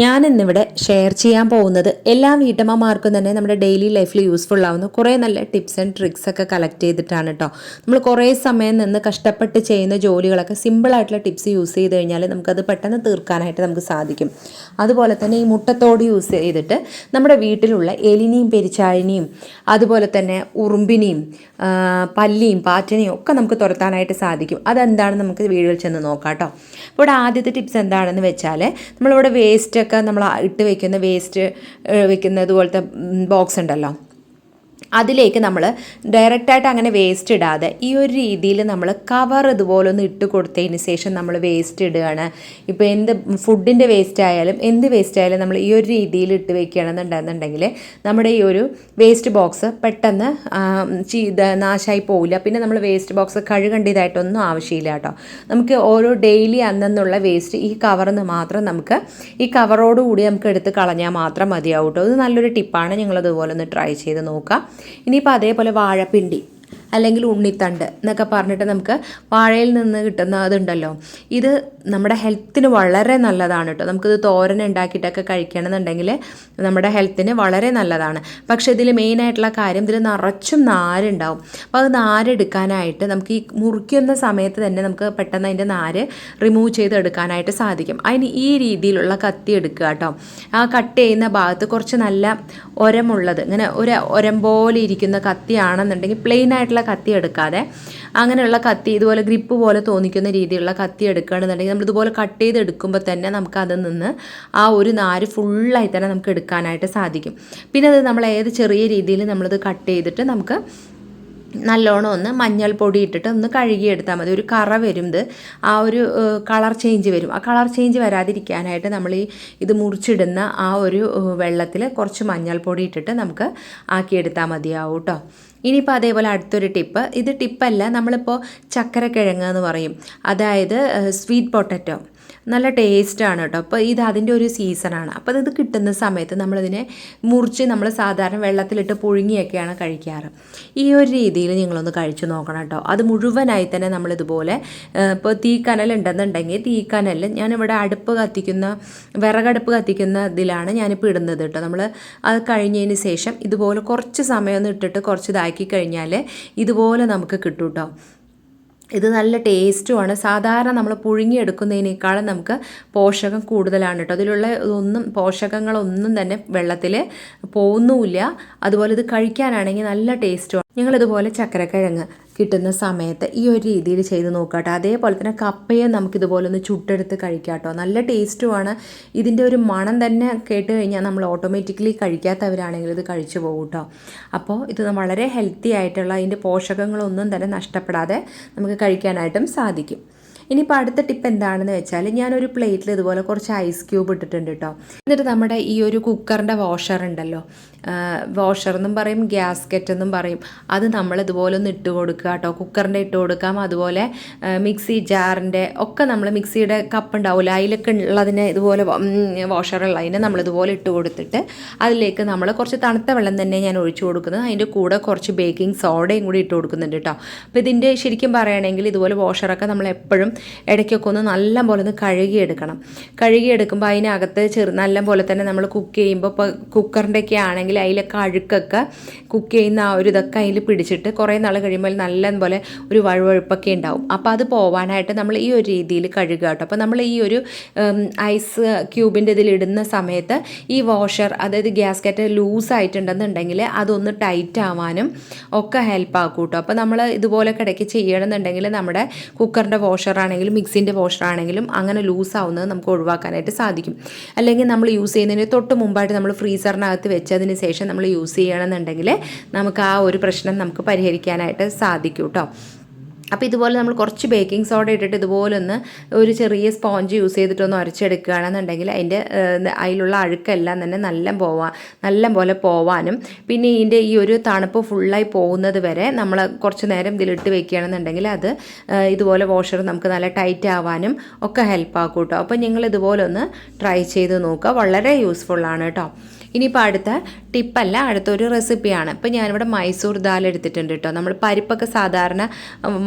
ഞാൻ ഇന്നിവിടെ ഷെയർ ചെയ്യാൻ പോകുന്നത് എല്ലാ വീട്ടമ്മമാർക്കും തന്നെ നമ്മുടെ ഡെയിലി ലൈഫിൽ യൂസ്ഫുൾ ആവുന്ന കുറേ നല്ല ടിപ്സ് ആൻഡ് ട്രിക്സ് ഒക്കെ കളക്ട് ചെയ്തിട്ടാണ് കേട്ടോ നമ്മൾ കുറേ സമയം നിന്ന് കഷ്ടപ്പെട്ട് ചെയ്യുന്ന ജോലികളൊക്കെ സിമ്പിളായിട്ടുള്ള ടിപ്സ് യൂസ് ചെയ്ത് കഴിഞ്ഞാൽ നമുക്കത് പെട്ടെന്ന് തീർക്കാനായിട്ട് നമുക്ക് സാധിക്കും. അതുപോലെ തന്നെ ഈ മുട്ടത്തോട് യൂസ് ചെയ്തിട്ട് നമ്മുടെ വീട്ടിലുള്ള എലിനെയും പെരിച്ചാഴിനെയും അതുപോലെ തന്നെ ഉറുമ്പിനെയും പല്ലിയും പാറ്റനെയും ഒക്കെ നമുക്ക് തുരത്താനായിട്ട് സാധിക്കും. അതെന്താണെന്ന് നമുക്ക് വീടുകളിൽ ചെന്ന് നോക്കാം കേട്ടോ ഇവിടെ ആദ്യത്തെ ടിപ്സ് എന്താണെന്ന് വെച്ചാൽ നമ്മളിവിടെ വേസ്റ്റൊക്കെ നമ്മൾ ഇട്ട് വെക്കുന്ന വേസ്റ്റ് വെക്കുന്നത് പോലത്തെ ബോക്സ് ഉണ്ടല്ലോ. അതിലേക്ക് നമ്മൾ ഡയറക്റ്റായിട്ട് അങ്ങനെ വേസ്റ്റ് ഇടാതെ ഈ ഒരു രീതിയിൽ നമ്മൾ കവർ ഇതുപോലെ ഒന്ന് ഇട്ട് കൊടുത്തതിന് ശേഷം നമ്മൾ വേസ്റ്റ് ഇടുകയാണ്. ഇപ്പോൾ എന്ത് ഫുഡിന്റെ വേസ്റ്റ് ആയാലും എന്ത് വേസ്റ്റ് ആയാലും നമ്മൾ ഈ ഒരു രീതിയിൽ ഇട്ട് വെക്കുകയാണെന്നുണ്ടെന്നുണ്ടെങ്കിൽ നമ്മുടെ ഈ ഒരു വേസ്റ്റ് ബോക്സ് പെട്ടെന്ന് ആ, ചീ- നാശമായി പോവില്ല. പിന്നെ നമ്മൾ വേസ്റ്റ് ബോക്സ് കഴുകേണ്ടതായിട്ടൊന്നും ആവശ്യമില്ല കേട്ടോ. നമുക്ക് ഓരോ ഡെയിലി അന്നെന്നുള്ള വേസ്റ്റ് ഈ കവറിൽ നിന്ന് മാത്രം നമുക്ക് ഈ കവറോടുകൂടി നമുക്ക് എടുത്ത് കളഞ്ഞാൽ മാത്രം മതിയാവും കേട്ടോ. ഇത് നല്ലൊരു ടിപ്പാണ് ഞങ്ങളതുപോലെ ഒന്ന് ട്രൈ ചെയ്ത് നോക്കുക. ഇനിയിപ്പോൾ അതേപോലെ വാഴപ്പിണ്ടി. അല്ലെങ്കിൽ ഉണ്ണിത്തണ്ട് എന്നൊക്കെ പറഞ്ഞിട്ട് നമുക്ക് വാഴയിൽ നിന്ന് കിട്ടുന്ന അതുണ്ടല്ലോ. ഇത് നമ്മുടെ ഹെൽത്തിന് വളരെ നല്ലതാണ് കേട്ടോ. നമുക്കിത് തോരൻ ഉണ്ടാക്കിയിട്ടൊക്കെ കഴിക്കണമെന്നുണ്ടെങ്കിൽ നമ്മുടെ ഹെൽത്തിന് വളരെ നല്ലതാണ്. പക്ഷേ ഇതിൽ മെയിനായിട്ടുള്ള കാര്യം ഇതിൽ നിറച്ചും നാരുണ്ടാവും. അപ്പോൾ അത് നാരെടുക്കാനായിട്ട് നമുക്ക് ഈ മുറിക്കുന്ന സമയത്ത് തന്നെ നമുക്ക് പെട്ടെന്ന് അതിന്റെ നാര് റിമൂവ് ചെയ്ത് എടുക്കാനായിട്ട് സാധിക്കും. അതിന് ഈ രീതിയിലുള്ള കത്തി എടുക്കുക കേട്ടോ. ആ കട്ട് ചെയ്യുന്ന ഭാഗത്ത് കുറച്ച് നല്ല ഒരമുള്ളത് ഇങ്ങനെ ഒരു ഒരം പോലെ ഇരിക്കുന്ന കത്തിയാണെന്നുണ്ടെങ്കിൽ പ്ലെയിൻ ആയിട്ടുള്ള കത്തി എടുക്കാതെ അങ്ങനെയുള്ള കത്തി ഇതുപോലെ ഗ്രിപ്പ് പോലെ തോന്നിക്കുന്ന രീതിയിലുള്ള കത്തി എടുക്കുകയാണെന്നുണ്ടെങ്കിൽ നമ്മൾ ഇതുപോലെ കട്ട് ചെയ്ത് എടുക്കുമ്പോൾ തന്നെ നമുക്ക് അതിൽ നിന്ന് ആ ഒരു നാര് ഫുള്ളായി തന്നെ നമുക്ക് എടുക്കാനായിട്ട് സാധിക്കും. പിന്നെ അത് നമ്മൾ ഏത് ചെറിയ രീതിയിൽ നമ്മളിത് കട്ട് ചെയ്തിട്ട് നമുക്ക് നല്ലോണം ഒന്ന് മഞ്ഞൾപ്പൊടി ഇട്ടിട്ട് ഒന്ന് കഴുകിയെടുത്താൽ മതി. ഒരു കറ വരും ഇത് ആ ഒരു കളർ ചേഞ്ച് വരും. ആ കളർ ചേഞ്ച് വരാതിരിക്കാനായിട്ട് നമ്മൾ ഈ ഇത് മുറിച്ചിടുന്ന ആ ഒരു വെള്ളത്തിൽ കുറച്ച് മഞ്ഞൾപ്പൊടി ഇട്ടിട്ട് നമുക്ക് ആക്കിയെടുത്താൽ മതിയാവും കേട്ടോ ഇനിയിപ്പോൾ അതേപോലെ അടുത്തൊരു ടിപ്പ്. ഇത് ടിപ്പല്ല നമ്മളിപ്പോൾ ചക്കരക്കിഴങ്ങ് എന്ന് പറയും. അതായത് സ്വീറ്റ് പൊട്ടറ്റോ നല്ല ടേസ്റ്റാണ് കേട്ടോ അപ്പോൾ ഇത് അതിന്റെ ഒരു സീസണാണ്. അപ്പോൾ ഇത് കിട്ടുന്ന സമയത്ത് നമ്മളിതിനെ മുറിച്ച് നമ്മൾ സാധാരണ വെള്ളത്തിലിട്ട് പുഴുങ്ങിയൊക്കെയാണ് കഴിക്കാറ്. ഈ ഒരു രീതിയിൽ നിങ്ങളൊന്ന് കഴിച്ചു നോക്കണം കേട്ടോ അത് മുഴുവനായി തന്നെ നമ്മളിതുപോലെ ഇപ്പോൾ തീക്കനൽ ഉണ്ടെന്നുണ്ടെങ്കിൽ തീക്കനലിൽ ഞാനിവിടെ അടുപ്പ് കത്തിക്കുന്ന വിറകടുപ്പ് കത്തിക്കുന്ന ഇതിലാണ് ഞാനിപ്പോൾ ഇടുന്നത് കേട്ടോ നമ്മൾ അത് കഴിഞ്ഞതിന് ശേഷം ഇതുപോലെ കുറച്ച് സമയം ഒന്ന് ഇട്ടിട്ട് കുറച്ച് ഇതാക്കി കഴിഞ്ഞാൽ ഇതുപോലെ നമുക്ക് കിട്ടും കേട്ടോ ഇത് നല്ല ടേസ്റ്റുമാണ്. സാധാരണ നമ്മൾ പുഴുങ്ങിയെടുക്കുന്നതിനേക്കാളും നമുക്ക് പോഷകം കൂടുതലാണ് കേട്ടോ. അതിലുള്ള ഒന്നും പോഷകങ്ങളൊന്നും തന്നെ വെള്ളത്തിൽ പോകുന്നുമില്ല അതുപോലെ ഇത് കഴിക്കാനാണെങ്കിൽ നല്ല ടേസ്റ്റുമാണ്. ഞങ്ങളിതുപോലെ ചക്കരക്കിഴങ്ങ്. കിട്ടുന്ന സമയത്ത് ഈ ഒരു രീതിയിൽ ചെയ്ത് നോക്കാട്ടോ. അതേപോലെ തന്നെ കപ്പയെ നമുക്കിതുപോലെ ഒന്ന് ചുട്ടെടുത്ത് കഴിക്കാട്ടോ. നല്ല ടേസ്റ്റുമാണ്. ഇതിന്റെ ഒരു മണം തന്നെ കേട്ട് കഴിഞ്ഞാൽ നമ്മൾ ഓട്ടോമാറ്റിക്കലി കഴിക്കാത്തവരാണെങ്കിൽ ഇത് കഴിച്ചു പോകും കേട്ടോ അപ്പോൾ ഇത് വളരെ ഹെൽത്തി ആയിട്ടുള്ള അതിന്റെ പോഷകങ്ങളൊന്നും തന്നെ നഷ്ടപ്പെടാതെ നമുക്ക് കഴിക്കാനായിട്ടും സാധിക്കും. ഇനിയിപ്പോൾ അടുത്ത ടിപ്പ് എന്താണെന്ന് വെച്ചാൽ ഞാനൊരു പ്ലേറ്റിൽ ഇതുപോലെ കുറച്ച് ഐസ് ക്യൂബ് ഇട്ടിട്ടുണ്ട് കേട്ടോ എന്നിട്ട് നമ്മുടെ ഈ ഒരു കുക്കറിന്റെ വാഷർ ഉണ്ടല്ലോ വാഷർ എന്നും പറയും ഗ്യാസ്കറ്റ് എന്നും പറയും അത് നമ്മൾ ഇതുപോലെ ഒന്ന് ഇട്ട് കൊടുക്കുക കേട്ടോ കുക്കറിന്റെ ഇട്ട് കൊടുക്കാം അതുപോലെ മിക്സി ജാറിന്റെ ഒക്കെ നമ്മൾ മിക്സിയുടെ കപ്പ് ഉണ്ടാവില്ല അതിലൊക്കെ ഉള്ളതിനെ ഇതുപോലെ വാഷറുള്ള അതിനെ നമ്മൾ ഇതുപോലെ ഇട്ട് കൊടുത്തിട്ട് അതിലേക്ക് നമ്മൾ കുറച്ച് തണുത്ത വെള്ളം തന്നെ ഞാൻ ഒഴിച്ചു കൊടുക്കുന്നത്. അതിന്റെ കൂടെ കുറച്ച് ബേക്കിംഗ് സോഡയും കൂടി ഇട്ട് കൊടുക്കുന്നുണ്ട് കേട്ടോ അപ്പോൾ ഇതിന്റെ ശരിക്കും പറയുകയാണെങ്കിൽ ഇതുപോലെ വാഷറൊക്കെ നമ്മൾ എപ്പോഴും ഇടയ്ക്കൊക്കെ ഒന്ന് നല്ല പോലെ ഒന്ന് കഴുകിയെടുക്കണം. കഴുകിയെടുക്കുമ്പോൾ അതിനകത്ത് ചെറു നല്ല പോലെ തന്നെ നമ്മൾ കുക്ക് ചെയ്യുമ്പോൾ ഇപ്പോൾ കുക്കറിന്റെ ഒക്കെ ആണെങ്കിൽ അതിലൊക്കെ അഴുക്കൊക്കെ കുക്ക് ചെയ്യുന്ന ആ ഒരു ഇതൊക്കെ അതിൽ പിടിച്ചിട്ട് കുറേ നാൾ കഴിയുമ്പോൾ നല്ല പോലെ ഒരു വഴുവഴുപ്പൊക്കെ ഉണ്ടാവും. അപ്പോൾ അത് പോവാനായിട്ട് നമ്മൾ ഈ ഒരു രീതിയിൽ കഴുകുക കേട്ടോ. അപ്പോൾ നമ്മൾ ഈ ഒരു ഐസ് ക്യൂബിന്റെ ഇതിൽ ഇടുന്ന സമയത്ത് ഈ വാഷർ അതായത് ഗ്യാസ്കറ്റ് ലൂസ് ആയിട്ടുണ്ടെന്നുണ്ടെങ്കിൽ അതൊന്ന് ടൈറ്റ് ആവാനും ഒക്കെ ഹെൽപ്പ് ആക്കും കേട്ടോ. അപ്പോൾ നമ്മൾ ഇതുപോലെ കിടക്കി ചെയ്യണമെന്നുണ്ടെങ്കിൽ നമ്മുടെ കുക്കറിന്റെ വാഷർ ആണെങ്കിലും മിക്സിന്റെ ആണെങ്കിലും അങ്ങനെ ലൂസ് ആവുന്നത് നമുക്ക് ഒഴിവാക്കാനായിട്ട് സാധിക്കും. അല്ലെങ്കിൽ നമ്മൾ യൂസ് ചെയ്യുന്നതിന് തൊട്ട് മുമ്പായിട്ട് നമ്മൾ ഫ്രീസറിനകത്ത് വെച്ചതിന് ശേഷം നമ്മൾ യൂസ് ചെയ്യണമെന്നുണ്ടെങ്കിൽ നമുക്ക് ആ ഒരു പ്രശ്നം നമുക്ക് പരിഹരിക്കാനായിട്ട് സാധിക്കും കേട്ടോ അപ്പോൾ ഇതുപോലെ നമ്മൾ കുറച്ച് ബേക്കിംഗ് സോഡ ഇട്ടിട്ട് ഇതുപോലെ ഒന്ന് ഒരു ചെറിയ സ്പോഞ്ച് യൂസ് ചെയ്തിട്ടൊന്ന് ഉരച്ചെടുക്കുകയാണെന്നുണ്ടെങ്കിൽ അതിന്റെ അതിലുള്ള അഴുക്കെല്ലാം തന്നെ നല്ല പോവാൻ നല്ല പോലെ പോവാനും. പിന്നെ ഇതിന്റെ ഈ ഒരു തണുപ്പ് ഫുള്ളായി പോകുന്നത് വരെ നമ്മൾ കുറച്ച് നേരം ഇതിലിട്ട് വെക്കുകയാണെന്നുണ്ടെങ്കിൽ അത് ഇതുപോലെ വാഷർ നമുക്ക് നല്ല ടൈറ്റ് ആവാനും ഒക്കെ ഹെൽപ്പ് ആക്കും കേട്ടോ അപ്പോൾ നിങ്ങൾ ഇതുപോലെ ഒന്ന് ട്രൈ ചെയ്ത് നോക്കുക. വളരെ യൂസ്ഫുള്ളാണ് കേട്ടോ ഇനിയിപ്പോൾ അടുത്ത ടിപ്പല്ല അടുത്തൊരു റെസിപ്പിയാണ്. ഇപ്പോൾ ഞാനിവിടെ മൈസൂർ ദാൽ എടുത്തിട്ടുണ്ട് കേട്ടോ നമ്മൾ പരിപ്പൊക്കെ സാധാരണ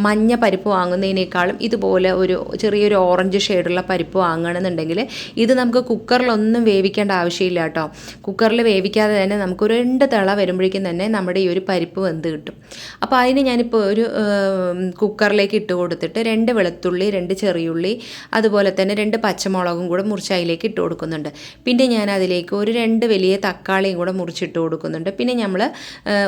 മഞ്ഞ പരിപ്പ് വാങ്ങുന്നതിനേക്കാളും ഇതുപോലെ ഒരു ചെറിയൊരു ഓറഞ്ച് ഷെയ്ഡുള്ള പരിപ്പ് വാങ്ങണമെന്നുണ്ടെങ്കിൽ ഇത് നമുക്ക് കുക്കറിലൊന്നും വേവിക്കേണ്ട ആവശ്യമില്ല കേട്ടോ കുക്കറിൽ വേവിക്കാതെ തന്നെ നമുക്ക് ഒരു രണ്ട് തിള വരുമ്പോഴേക്കും തന്നെ നമ്മുടെ ഈ ഒരു പരിപ്പ് വെന്ത് കിട്ടും. അപ്പോൾ അതിന് ഞാനിപ്പോൾ ഒരു കുക്കറിലേക്ക് ഇട്ട് കൊടുത്തിട്ട് രണ്ട് വെളുത്തുള്ളി രണ്ട് ചെറിയുള്ളി അതുപോലെ തന്നെ രണ്ട് പച്ചമുളകും കൂടെ മുറിച്ച് അതിലേക്ക് ഇട്ട് കൊടുക്കുന്നുണ്ട്. പിന്നെ ഞാൻ അതിലേക്ക് ഒരു രണ്ട് വലിയ തക്കാളിയും കൂടെ മുറിച്ചിട്ട് കൊടുക്കുന്നുണ്ട്. പിന്നെ നമ്മൾ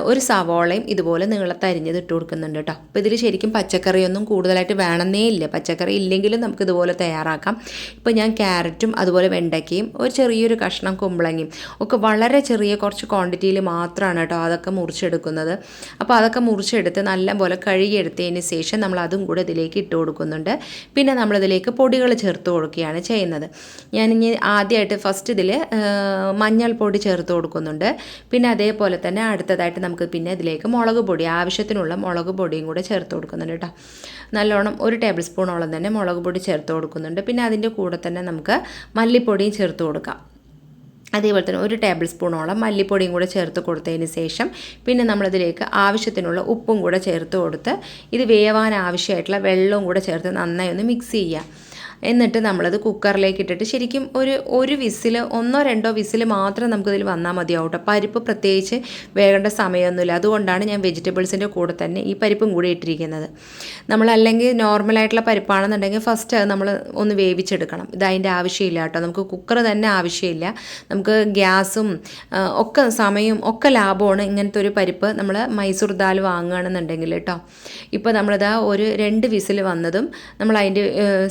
ഒരു സവോളയും ഇതുപോലെ നീളത്തരിഞ്ഞത് ഇട്ട് കൊടുക്കുന്നുണ്ട് കേട്ടോ. അപ്പോൾ ഇതിൽ ശരിക്കും പച്ചക്കറിയൊന്നും കൂടുതലായിട്ട് വേണമെന്നേ ഇല്ല. പച്ചക്കറി ഇല്ലെങ്കിലും നമുക്ക് ഇതുപോലെ തയ്യാറാക്കാം. ഇപ്പോൾ ഞാൻ ക്യാരറ്റും അതുപോലെ വെണ്ടയ്ക്കയും ഒരു ചെറിയൊരു കഷ്ണം കുമ്പളങ്ങയും ഒക്കെ വളരെ ചെറിയ കുറച്ച് ക്വാണ്ടിറ്റിയിൽ മാത്രമാണ് കേട്ടോ അതൊക്കെ മുറിച്ചെടുക്കുന്നത്. അപ്പോൾ അതൊക്കെ മുറിച്ചെടുത്ത് നല്ലപോലെ കഴുകിയെടുത്തതിന് ശേഷം നമ്മൾ അതും കൂടെ ഇതിലേക്ക് ഇട്ട് കൊടുക്കുന്നുണ്ട്. പിന്നെ നമ്മളിതിലേക്ക് പൊടികൾ ചേർത്ത് കൊടുക്കുകയാണ് ചെയ്യുന്നത്. ഞാനിനി ആദ്യമായിട്ട് ഫസ്റ്റ് ഇതിൽ മഞ്ഞൾപ്പൊടി ചേർത്ത് കൊടുക്കുന്നുണ്ട്. പിന്നെ അതേപോലെ തന്നെ അടുത്തതായിട്ട് നമുക്ക് പിന്നെ ഇതിലേക്ക് മുളക് പൊടി ആവശ്യത്തിനുള്ള മുളക് പൊടിയും കൂടെ ചേർത്ത് കൊടുക്കുന്നുണ്ട് കേട്ടോ. നല്ലോണം ഒരു ടേബിൾ സ്പൂണോളം തന്നെ മുളക് പൊടി ചേർത്ത് കൊടുക്കുന്നുണ്ട്. പിന്നെ അതിന്റെ കൂടെ തന്നെ നമുക്ക് മല്ലിപ്പൊടിയും ചേർത്ത് കൊടുക്കാം. അതേപോലെ തന്നെ ഒരു ടേബിൾ സ്പൂണോളം മല്ലിപ്പൊടിയും കൂടെ ചേർത്ത് കൊടുത്തതിന് ശേഷം പിന്നെ നമ്മളിതിലേക്ക് ആവശ്യത്തിനുള്ള ഉപ്പും കൂടെ ചേർത്ത് കൊടുത്ത് ഇത് വേവാൻ ആവശ്യമായിട്ടുള്ള വെള്ളവും കൂടെ ചേർത്ത് നന്നായി ഒന്ന് മിക്സ് ചെയ്യുക. എന്നിട്ട് നമ്മളത് കുക്കറിലേക്ക് ഇട്ടിട്ട് ശരിക്കും ഒരു ഒരു വിസിൽ ഒന്നോ രണ്ടോ വിസിൽ മാത്രം നമുക്കിതിൽ വന്നാൽ മതിയാവും കേട്ടോ പരിപ്പ് പ്രത്യേകിച്ച് വേകേണ്ട സമയമൊന്നുമില്ല. അതുകൊണ്ടാണ് ഞാൻ വെജിറ്റബിൾസിന്റെ കൂടെ തന്നെ ഈ പരിപ്പും കൂടി ഇട്ടിരിക്കുന്നത്. നമ്മൾ നമ്മളല്ലെങ്കിൽ നോർമലായിട്ടുള്ള പരിപ്പാണെന്നുണ്ടെങ്കിൽ ഫസ്റ്റ് അത് നമ്മൾ ഒന്ന് വേവിച്ചെടുക്കണം. ഇത് അതിന്റെ ആവശ്യമില്ല കേട്ടോ നമുക്ക് കുക്കർ തന്നെ ആവശ്യമില്ല. നമുക്ക് ഗ്യാസും ഒക്കെ സമയവും ഒക്കെ ലാഭമാണ് ഇങ്ങനത്തെ ഒരു പരിപ്പ് നമ്മൾ മൈസൂർ ദാൽ വാങ്ങുകയാണെന്നുണ്ടെങ്കിൽ കേട്ടോ ഇപ്പോൾ നമ്മളിതാ ഒരു രണ്ട് വിസിൽ വന്നതും നമ്മൾ അതിന്റെ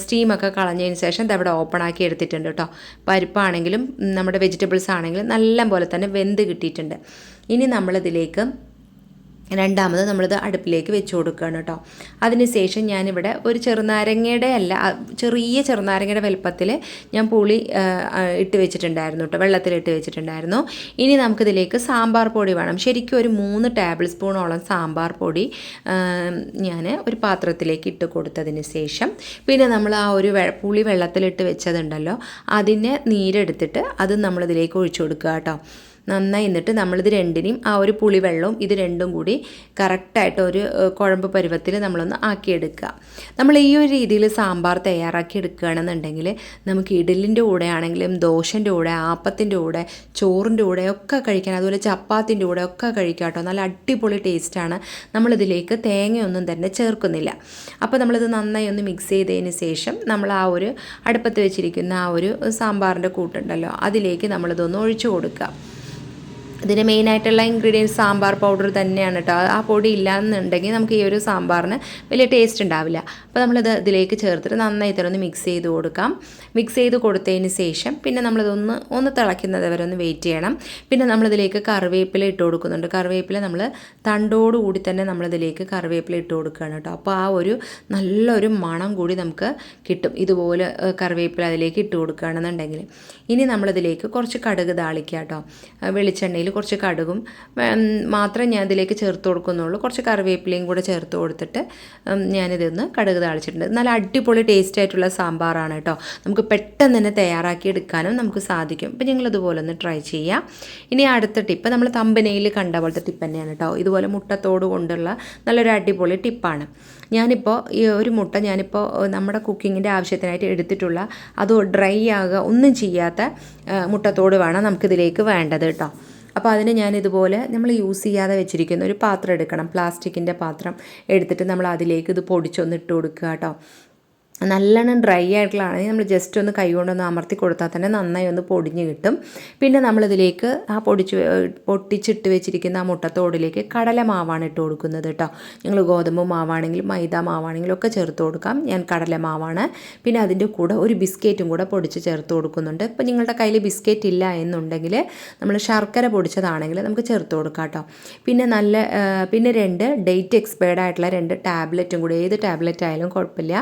സ്റ്റീമൊക്കെ കളഞ്ഞതിന് ശേഷം ഇതവിടെ ഓപ്പൺ ആക്കി എടുത്തിട്ടുണ്ട് കേട്ടോ പരിപ്പാണെങ്കിലും നമ്മുടെ വെജിറ്റബിൾസ് ആണെങ്കിലും നല്ല പോലെ തന്നെ വെന്ത് കിട്ടിയിട്ടുണ്ട്. ഇനി നമ്മളിതിലേക്ക് രണ്ടാമത് നമ്മളിത് അടുപ്പിലേക്ക് വെച്ച് കൊടുക്കുകയാണ് കേട്ടോ. അതിനുശേഷം ഞാനിവിടെ ഒരു ചെറുനാരങ്ങയുടെ അല്ല ചെറിയ ചെറുനാരങ്ങയുടെ വലുപ്പത്തിൽ ഞാൻ പുളി ഇട്ട് വെച്ചിട്ടുണ്ടായിരുന്നു കേട്ടോ. വെള്ളത്തിലിട്ട് വെച്ചിട്ടുണ്ടായിരുന്നു. ഇനി നമുക്കിതിലേക്ക് സാമ്പാർ പൊടി വേണം. ശരിക്കും ഒരു മൂന്ന് ടേബിൾ സ്പൂണോളം സാമ്പാർ പൊടി ഞാൻ ഒരു പാത്രത്തിലേക്ക് ഇട്ട് കൊടുത്തതിന് ശേഷം പിന്നെ നമ്മൾ ആ ഒരു പുളി വെള്ളത്തിലിട്ട് വെച്ചതുണ്ടല്ലോ അതിനെ നീരെടുത്തിട്ട് അത് നമ്മളിതിലേക്ക് ഒഴിച്ചു കൊടുക്കുക കേട്ടോ. നന്നായി എന്നിട്ട് നമ്മളിത് രണ്ടിനെയും ആ ഒരു പുളിവെള്ളവും ഇത് രണ്ടും കൂടി കറക്റ്റായിട്ട് ഒരു കുഴമ്പ് പരുവത്തിൽ നമ്മളൊന്ന് ആക്കിയെടുക്കുക. നമ്മൾ ഈ ഒരു രീതിയിൽ സാമ്പാർ തയ്യാറാക്കി എടുക്കുകയാണെന്നുണ്ടെങ്കിൽ നമുക്ക് ഇഡലിന്റെ കൂടെ ആണെങ്കിലും ദോശന്റെ കൂടെ ആപ്പത്തിന്റെ കൂടെ ചോറിന്റെ കൂടെ ഒക്കെ കഴിക്കാൻ അതുപോലെ ചപ്പാത്തിന്റെ കൂടെ ഒക്കെ കഴിക്കാം കേട്ടോ. നല്ല അടിപൊളി ടേസ്റ്റാണ് നമ്മളിതിലേക്ക് തേങ്ങയൊന്നും തന്നെ ചേർക്കുന്നില്ല. അപ്പോൾ നമ്മളിത് നന്നായി ഒന്ന് മിക്സ് ചെയ്തതിന് ശേഷം നമ്മൾ ആ ഒരു അടുപ്പത്ത് വെച്ചിരിക്കുന്ന ആ ഒരു സാമ്പാറിന്റെ കൂട്ടുണ്ടല്ലോ അതിലേക്ക് നമ്മളിതൊന്ന് ഒഴിച്ചു കൊടുക്കുക. ഇതിന് മെയിനായിട്ടുള്ള ഇൻഗ്രീഡിയൻസ് സാമ്പാർ പൗഡർ തന്നെയാണ് കേട്ടോ ആ പൊടി ഇല്ലാന്നുണ്ടെങ്കിൽ നമുക്ക് ഈ ഒരു സാമ്പാറിന് വലിയ ടേസ്റ്റ് ഉണ്ടാവില്ല. അപ്പോൾ നമ്മളിത് ഇതിലേക്ക് ചേർത്തിട്ട് നന്നായി തരൊന്ന് മിക്സ് ചെയ്ത് കൊടുക്കാം. മിക്സ് ചെയ്ത് കൊടുത്തതിന് ശേഷം പിന്നെ നമ്മളിതൊന്ന് ഒന്ന് തിളയ്ക്കുന്നത് വരെ ഒന്ന് വെയിറ്റ് ചെയ്യണം. പിന്നെ നമ്മളിതിലേക്ക് കറിവേപ്പില ഇട്ട് കൊടുക്കുന്നുണ്ട്. കറിവേപ്പില നമ്മൾ തണ്ടോട് കൂടി തന്നെ നമ്മളിതിലേക്ക് കറിവേപ്പില ഇട്ട് കൊടുക്കുകയാണ് കേട്ടോ അപ്പോൾ ആ ഒരു നല്ലൊരു മണം കൂടി നമുക്ക് കിട്ടും. ഇതുപോലെ കറിവേപ്പില അതിലേക്ക് ഇട്ട് കൊടുക്കുകയാണെന്നുണ്ടെങ്കിൽ. ഇനി നമ്മളിതിലേക്ക് കുറച്ച് കടുക് താളിക്കുക കേട്ടോ വെളിച്ചെണ്ണയിൽ കുറച്ച് കടുകും മാത്രം ഞാൻ ഇതിലേക്ക് ചേർത്ത് കൊടുക്കുന്നുള്ളൂ. കുറച്ച് കറിവേപ്പിലയും കൂടെ ചേർത്ത് കൊടുത്തിട്ട് ഞാനിതൊന്ന് കടുക് താളിച്ചിട്ടുണ്ട്. നല്ല അടിപൊളി ടേസ്റ്റ് ആയിട്ടുള്ള സാമ്പാറാണ് കേട്ടോ. നമുക്ക് പെട്ടെന്ന് തന്നെ തയ്യാറാക്കി എടുക്കാനും നമുക്ക് സാധിക്കും. അപ്പോൾ നിങ്ങൾ ഇതുപോലെ ഒന്ന് ട്രൈ ചെയ്യാം. ഇനി അടുത്ത ടിപ്പ് നമ്മൾ തമ്പനയിൽ കണ്ട പോലത്തെ ടിപ്പ് തന്നെയാണ് കേട്ടോ. ഇതുപോലെ മുട്ടത്തോട് കൊണ്ടുള്ള നല്ലൊരു അടിപൊളി ടിപ്പാണ് ഞാനിപ്പോൾ ഈ ഒരു മുട്ട ഞാനിപ്പോൾ നമ്മുടെ കുക്കിങ്ങിന്റെ ആവശ്യത്തിനായിട്ട് എടുത്തിട്ടുള്ള അത് ഡ്രൈ ആകുക ഒന്നും ചെയ്യാത്ത മുട്ടത്തോട് വേണം നമുക്കിതിലേക്ക് വേണ്ടത് കേട്ടോ. അപ്പോൾ അതിന് ഞാൻ ഇതുപോലെ നമ്മൾ യൂസ് ചെയ്യാതെ വെച്ചിരിക്കുന്ന ഒരു പാത്രം എടുക്കണം. പ്ലാസ്റ്റിക്കിന്റെ പാത്രം എടുത്തിട്ട് നമ്മൾ അതിലേക്ക് ഇത് പൊടിച്ചൊന്ന് ഇട്ട് കൊടുക്കുക കേട്ടോ. നല്ലോണം ഡ്രൈ ആയിട്ടുള്ളതാണെങ്കിൽ നമ്മൾ ജസ്റ്റ് ഒന്ന് കൈ കൊണ്ടൊന്ന് അമർത്തി കൊടുത്താൽ തന്നെ നന്നായി ഒന്ന് പൊടിഞ്ഞ് കിട്ടും. പിന്നെ നമ്മളിതിലേക്ക് ആ പൊടിച്ച് പൊട്ടിച്ചിട്ട് വെച്ചിരിക്കുന്ന ആ മുട്ടത്തോടിലേക്ക് കടല മാവാണ് ഇട്ട് കൊടുക്കുന്നത് കേട്ടോ. നിങ്ങൾ ഗോതമ്പ് മാവാണെങ്കിലും മൈദ മാവാണെങ്കിലും ഒക്കെ ചേർത്ത് കൊടുക്കാം. ഞാൻ കടല മാവാണ്. പിന്നെ അതിന്റെ കൂടെ ഒരു ബിസ്ക്കറ്റും കൂടെ പൊടിച്ച് ചേർത്ത് കൊടുക്കുന്നുണ്ട്. ഇപ്പോൾ നിങ്ങളുടെ കയ്യിൽ ബിസ്ക്കറ്റ് ഇല്ല എന്നുണ്ടെങ്കിൽ നമ്മൾ ശർക്കര പൊടിച്ചതാണെങ്കിൽ നമുക്ക് ചേർത്ത് കൊടുക്കാം കേട്ടോ. പിന്നെ നല്ല പിന്നെ രണ്ട് ഡേറ്റ് എക്സ്പയർഡ് ആയിട്ടുള്ള രണ്ട് ടാബ്ലറ്റും കൂടി. ഏത് ടാബ്ലറ്റ് ആയാലും കുഴപ്പമില്ല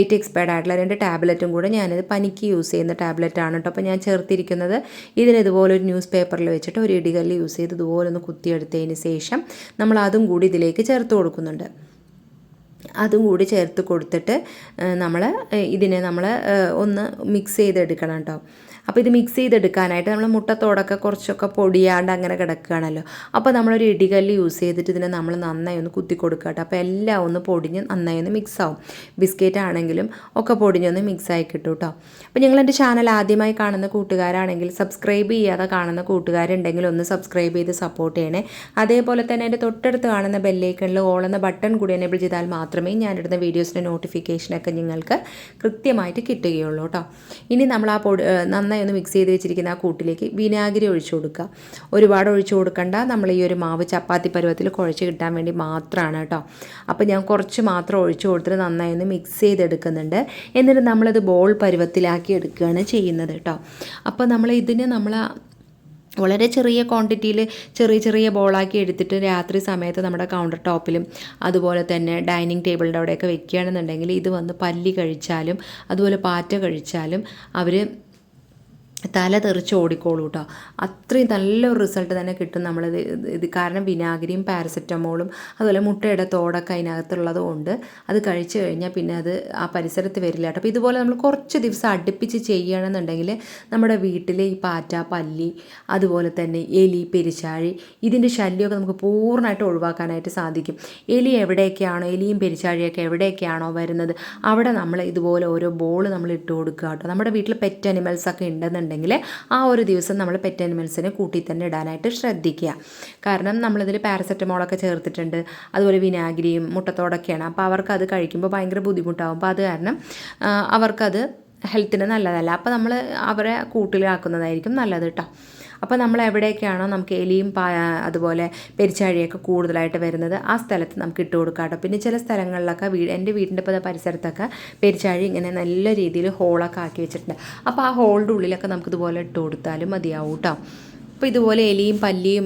ഡേറ്റ് എക്സ്പയർഡ് ആയിട്ടുള്ള രണ്ട് ടാബ്ലറ്റും കൂടെ ഞാനിത് പനിക്ക് യൂസ് ചെയ്യുന്ന ടാബ്ലറ്റ് ആണ് കേട്ടോ അപ്പോൾ ഞാൻ ചേർത്തിരിക്കുന്നത് ഇതിന് ഇതുപോലെ ഒരു ന്യൂസ് പേപ്പറിൽ വെച്ചിട്ട് ഒരു ഇടികല്ല് യൂസ് ചെയ്ത് ഇതുപോലെ ഒന്ന് കുത്തിയെടുത്തതിന് ശേഷം നമ്മൾ അതും കൂടി ഇതിലേക്ക് ചേർത്ത് കൊടുക്കുന്നുണ്ട്. അതും കൂടി ചേർത്ത് കൊടുത്തിട്ട് നമ്മൾ ഇതിനെ നമ്മൾ ഒന്ന് മിക്സ് ചെയ്തെടുക്കണം കേട്ടോ അപ്പോൾ ഇത് മിക്സ് ചെയ്തെടുക്കാനായിട്ട് നമ്മൾ മുട്ടത്തോടൊക്കെ കുറച്ചൊക്കെ പൊടിയാണ്ട് അങ്ങനെ കിടക്കുകയാണല്ലോ. അപ്പോൾ നമ്മളൊരു ഇടികല്ല് യൂസ് ചെയ്തിട്ട് ഇതിനെ നമ്മൾ നന്നായി ഒന്ന് കുത്തി കൊടുക്കുക കേട്ടോ. അപ്പോൾ എല്ലാം ഒന്ന് പൊടിഞ്ഞ് നന്നായി ഒന്ന് മിക്സ് ആവും. ബിസ്ക്കറ്റ് ആണെങ്കിലും ഒക്കെ പൊടിഞ്ഞൊന്ന് മിക്സ് ആയി കിട്ടും കേട്ടോ. അപ്പോൾ നിങ്ങൾ എന്റെ ചാനൽ ആദ്യമായി കാണുന്ന കൂട്ടുകാരാണെങ്കിൽ സബ്സ്ക്രൈബ് ചെയ്യാതെ കാണുന്ന കൂട്ടുകാരുണ്ടെങ്കിൽ ഒന്ന് സബ്സ്ക്രൈബ് ചെയ്ത് സപ്പോർട്ട് ചെയ്യണേ. അതേപോലെ തന്നെ എന്റെ തൊട്ടടുത്ത് കാണുന്ന ബെല്ലൈക്കണിൽ ഓൾ എന്ന ബട്ടൺ കൂടി എനേബിൾ ചെയ്താൽ മാത്രമേ ഞാൻ ഞാനിടുന്ന വീഡിയോസിന്റെ നോട്ടിഫിക്കേഷനൊക്കെ നിങ്ങൾക്ക് കൃത്യമായിട്ട് കിട്ടുകയുള്ളൂ കേട്ടോ. ഇനി നമ്മൾ ആ പൊടി നന്നായി ഒന്ന് മിക്സ് ചെയ്ത് വെച്ചിരിക്കുന്ന ആ കൂട്ടിലേക്ക് വിനാഗിരി ഒഴിച്ചു കൊടുക്കുക. ഒരുപാട് ഒഴിച്ചു കൊടുക്കണ്ട. നമ്മൾ ഈ ഒരു മാവ് ചപ്പാത്തി പരുവത്തിൽ കുഴച്ച് കിട്ടാൻ വേണ്ടി മാത്രമാണ് കേട്ടോ. അപ്പോൾ ഞാൻ കുറച്ച് മാത്രം ഒഴിച്ചു കൊടുത്തിട്ട് നന്നായി ഒന്ന് മിക്സ് ചെയ്തെടുക്കുന്നുണ്ട്. എന്നിട്ട് നമ്മളത് ബോൾ പരുവത്തിലാക്കി എടുക്കുകയാണ് ചെയ്യുന്നത് കേട്ടോ. അപ്പോൾ നമ്മൾ ഇതിന് നമ്മൾ വളരെ ചെറിയ ക്വാണ്ടിറ്റിയിൽ ചെറിയ ചെറിയ ബോളാക്കി എടുത്തിട്ട് രാത്രി സമയത്ത് നമ്മുടെ കൗണ്ടർ ടോപ്പിലും അതുപോലെ തന്നെ ഡൈനിങ് ടേബിളിന്റെ അവിടെയൊക്കെ വെക്കുകയാണെന്നുണ്ടെങ്കിൽ ഇത് വന്ന് പല്ലി കഴിച്ചാലും അതുപോലെ പാറ്റ കഴിച്ചാലും അവർ തല തെറിച്ച് ഓടിക്കോളൂ കേട്ടോ അത്രയും നല്ലൊരു റിസൾട്ട് തന്നെ കിട്ടും നമ്മൾ ഇത് കാരണം വിനാഗിരിയും പാരസെറ്റമോളും അതുപോലെ മുട്ടയുടെ തോടൊക്കെ അതിനകത്തുള്ളത് കൊണ്ട് അത് കഴിച്ചു കഴിഞ്ഞാൽ പിന്നെ അത് ആ പരിസരത്ത് വരില്ല കേട്ടോ അപ്പോൾ ഇതുപോലെ നമ്മൾ കുറച്ച് ദിവസം അടുപ്പിച്ച് ചെയ്യുകയാണെന്നുണ്ടെങ്കിൽ നമ്മുടെ വീട്ടിലെ ഈ പാറ്റ പല്ലി അതുപോലെ തന്നെ എലി പെരിച്ചാഴി ഇതിന്റെ ശല്യമൊക്കെ നമുക്ക് പൂർണമായിട്ട് ഒഴിവാക്കാനായിട്ട് സാധിക്കും. എലി എവിടെയൊക്കെയാണോ എലിയും പെരിച്ചാഴിയൊക്കെ എവിടെയൊക്കെയാണോ വരുന്നത് അവിടെ നമ്മൾ ഇതുപോലെ ഓരോ ബോൾ നമ്മൾ ഇട്ട് കൊടുക്കുക കേട്ടോ നമ്മുടെ വീട്ടിൽ പെറ്റ് അനിമൽസ് ഒക്കെ ഉണ്ടെന്നുണ്ടെങ്കിൽ ആ ഒരു ദിവസം നമ്മൾ പെറ്റ് അനിമൽസിനെ കൂട്ടി തന്നെ ഇടാനായിട്ട് ശ്രദ്ധിക്കുക. കാരണം നമ്മളിതിൽ പാരസെറ്റമോളൊക്കെ ചേർത്തിട്ടുണ്ട് അതുപോലെ വിനാഗിരിയും മുട്ടത്തോടൊക്കെയാണ്. അപ്പോൾ അവർക്ക് അത് കഴിക്കുമ്പോൾ ഭയങ്കര ബുദ്ധിമുട്ടാവും. അപ്പോൾ അത് കാരണം അവർക്കത് ഹെൽത്തിന് നല്ലതല്ല. അപ്പോൾ നമ്മൾ അവരെ കൂട്ടിലാക്കുന്നതായിരിക്കും നല്ലത് കേട്ടോ അപ്പോൾ നമ്മൾ എവിടെയൊക്കെയാണോ നമുക്ക് എലിയും അതുപോലെ പെരിച്ചാഴിയൊക്കെ കൂടുതലായിട്ട് വരുന്നത് ആ സ്ഥലത്ത് നമുക്ക് ഇട്ട് കൊടുക്കാം കേട്ടോ. പിന്നെ ചില സ്ഥലങ്ങളിലൊക്കെ വീട് എന്റെ വീടിന്റെ പരിസരത്തൊക്കെ പെരിച്ചാഴി ഇങ്ങനെ നല്ല രീതിയിൽ ഹോളൊക്കെ ആക്കി വെച്ചിട്ടുണ്ട്. അപ്പോൾ ആ ഹോളിന്റെ ഉള്ളിലൊക്കെ നമുക്കിതുപോലെ ഇട്ട് കൊടുത്താലും മതിയാവും കേട്ടോ അപ്പോൾ ഇതുപോലെ എലിയും പല്ലിയും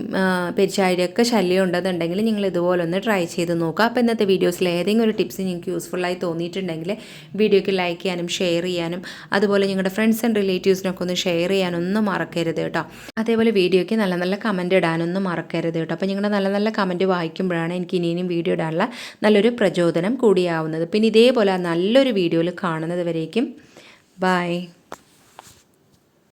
പെരിച്ചാഴിയൊക്കെ ശല്യം ഉണ്ടെന്നുണ്ടെങ്കിൽ നിങ്ങൾ ഇതുപോലെ ഒന്ന് ട്രൈ ചെയ്ത് നോക്കുക. അപ്പോൾ ഇന്നത്തെ വീഡിയോസിൽ ഏതെങ്കിലും ഒരു ടിപ്സ് നിങ്ങൾക്ക് യൂസ്ഫുള്ളായി തോന്നിയിട്ടുണ്ടെങ്കിൽ വീഡിയോയ്ക്ക് ലൈക്ക് ചെയ്യാനും ഷെയർ ചെയ്യാനും അതുപോലെ നിങ്ങളുടെ ഫ്രണ്ട്സ് ആൻഡ് റിലേറ്റീവ്സിനൊക്കെ ഒന്ന് ഷെയർ ചെയ്യാനൊന്നും മറക്കരുത് കേട്ടോ. അതേപോലെ വീഡിയോയ്ക്ക് നല്ല നല്ല കമന്റ് ഇടാനൊന്നും മറക്കരുത് കേട്ടോ. അപ്പോൾ നിങ്ങളുടെ നല്ല നല്ല കമന്റ് വായിക്കുമ്പോഴാണ് എനിക്ക് ഇനിയും വീഡിയോ ഇടാനുള്ള നല്ലൊരു പ്രചോദനം കൂടിയാവുന്നത്. പിന്നെ ഇതേപോലെ നല്ലൊരു വീഡിയോയിൽ കാണുന്നത് വരേക്കും. ബൈ